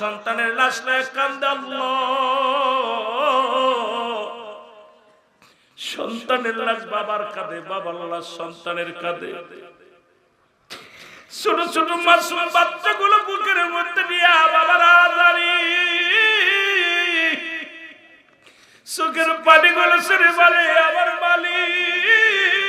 সন্তানের লাশ লয়ে কান্দে আল্লাহ সন্তানের লাশ বাবার কাঁধে, বাবার লাশ সন্তানের কাঁধে। ছোট ছোট মাসুম বাচ্চাগুলো বুকের মধ্যে নিয়ে বাবার আদারি চোখের পানিগুলো সেরে বলে, আমার মালিক।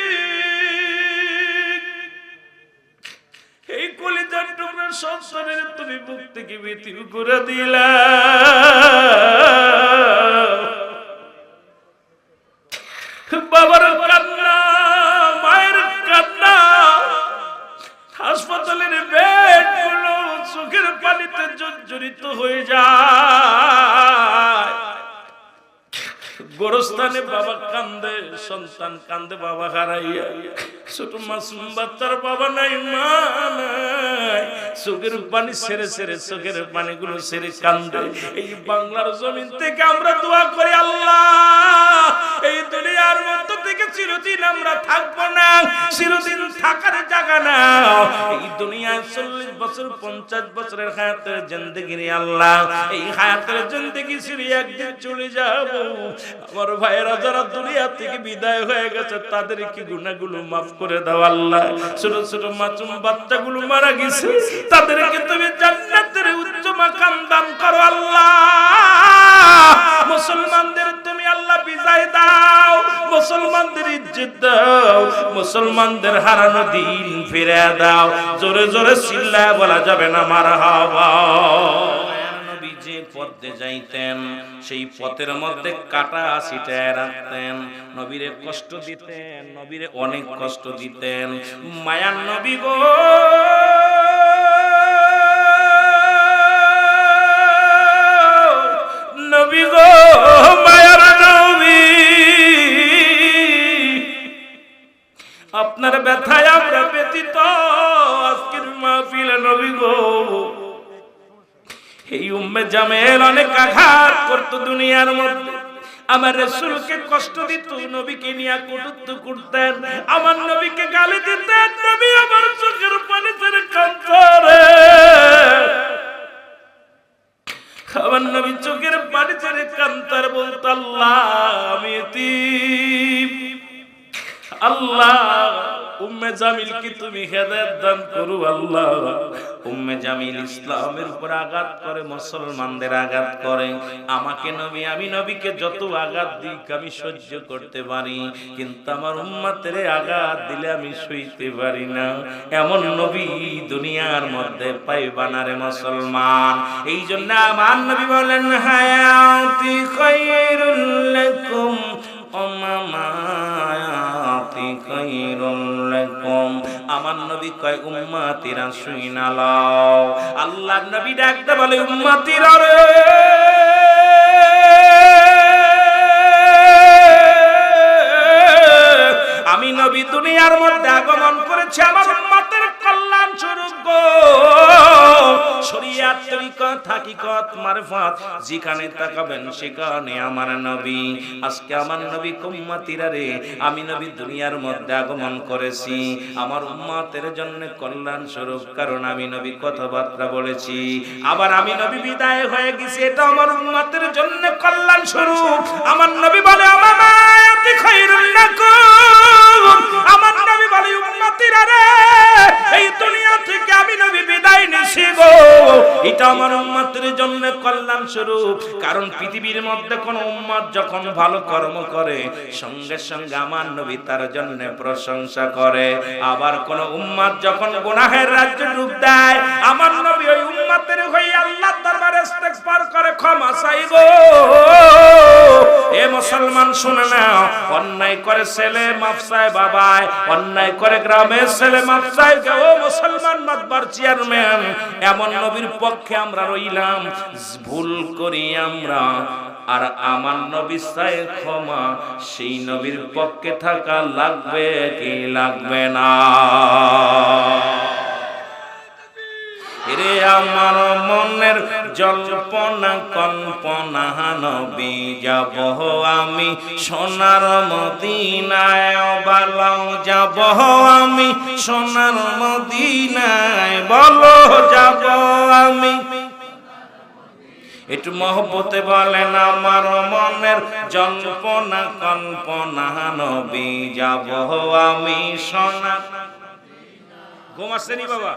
টুকরার সংসারের তুমি মুখ থেকে ভীতি করে দিলা। বাবার কান্না, মায়ের কান্না, হাসপাতালের বেডগুলো চোখের পানিতে জর্জরিত হয়ে যায়। গোরস্থানে বাবা কান্দে, সন্তান কান্দে, বাবা হারাইয়া। ছোট মাসুম বাচ্চার বাবা নাই, মা নাই। চোখের পানি সেরে সেরে, চোখের পানিগুলো সেরে কান্দে। এই বাংলার জমিন থেকে আমরা দোয়া করি, আল্লাহ, এই দুনিয়ার মধ্য থেকে চিরদিন আমরা থাকব না। চিরদিন পঞ্চাশ বছরের থেকে বিদায় হয়ে গেছে, তাদের কি গুণাগুলো মাফ করে দাও আল্লাহ। ছোট ছোট মাসুম বাচ্চাগুলো মারা গেছে, তাদেরকে তুমি জান্নাতের উচ্চ মাকাম দান করো আল্লাহ। মুসলমানদের তুমি আল্লাহ বিজয় দাও। মুসলমানদের ইজ্জত দাও, মুসলমানদের হারানো দিন ফিরে দাও। জোরে জোরে চিল্লায় বলা যাবে না, মারা হওয়া। যে পথে যাইতেন, সেই পথের মধ্যে কাটা ছিটায় রাখতেন। নবীরে কষ্ট দিতেন, নবীরে অনেক কষ্ট দিতেন। মায়ার নবী গো। আপনার ব্যথায় আমরা ব্যতীত আজকের মাহফিল নবী গো। এই উম্মে জামেল অনেক আঘাত করতো দুনিয়ার মধ্যে। আমার রসুলকে কষ্ট দিত, নবীকে নিয়ে কটুত্ব করতেন। আমার নবীকে গালি দিতেন, নবী আমার চোখের পানি ছেড়ে কান্তরে আমার নবী চোখের পানি ছেড়ে কান্তার বলতো, আল্লাহ, আমি আল্লাহ, উম্মে তুমি দান করো আল্লাহ? উম্মে জামিল ইসলামের উপর আঘাত করে, মুসলমানদের আঘাত করে। আমাকে নবী, আমি নবীকে যত আঘাত আমি সহ্য করতে পারি। কিন্তু আমার উম্মতের আঘাত দিলে আমি সইতে পারি না। এমন নবী দুনিয়ার মধ্যে পাইবা না রে মুসলমান। এই জন্য আমার নবী বলেন, হায়াতি খায়রুল লাকুম অমামায়াতি কয় উম্মতিরা শুইনা আল্লাহর নবী ডাকতে বলে, উম্মাতিরা রে! আমি নবী দুনিয়ার মধ্যে আগমন করেছি, আমার তরিকত হাকিকত মারফত, যেখানে তাকাবেন সেখানে আমার নবী। আজকে আমার নবী উম্মতিরা রে, আমি নবী দুনিয়ার মধ্যে আগমন করেছি। আমার উম্মতের জন্য কল্যাণ স্বরূপ কারণ আমি নবী কথাবার্তা বলেছি। আবার আমি নবী বিদায় হয়ে গেছি, এটা আমার উম্মতের জন্য কল্যাণ স্বরূপ আমার নবী বলে আমার আমার নবী বলে, উম্মতিরা রে, এই দুনিয়া থেকে আমি নবী বিদায় নিছি গো। এটা আমার উম্মাতের জন্য কল্যাণ স্বরূপ কারণ পৃথিবীর মধ্যে কোন উম্মাদ যখন ভালো কর্ম করে, সঙ্গে সঙ্গে আমার নবী তার জন্য প্রশংসা করে। আবার কোন উম্মাদ যখন গুনাহের রাজ্য ডুব দেয়, আমার নবী ওই উম্মাতের হয়ে আল্লাহ দরবারে ইস্তেগফার করে, ক্ষমা চাইব। মুসলমান শুনে নাও। অন্যায় করে ছেলে মাফসায় বাবায় অন্যায় করে গ্রামের ছেলে মাফসায় ও মুসলমান মাতবার চেয়ারম্যান এমন নবীর পক্ষে আমরা রইলাম, ভুল করি আমরা। আর আমার নবী চায় ক্ষমা, সেই নবীর পক্ষে থাকা লাগবে কি লাগবে না। রে আমার মনের জল্পনা কল্পনা নবী যাব আমি সোনার মদিনায় বালাও যাব আমি সোনার মদিনায় বলো যাব আমি। একটু মহব্বতে বলেন, আমার মনের জল্পনা কল্পনা নবী যাব আমি সোনা ঘুম বাবা?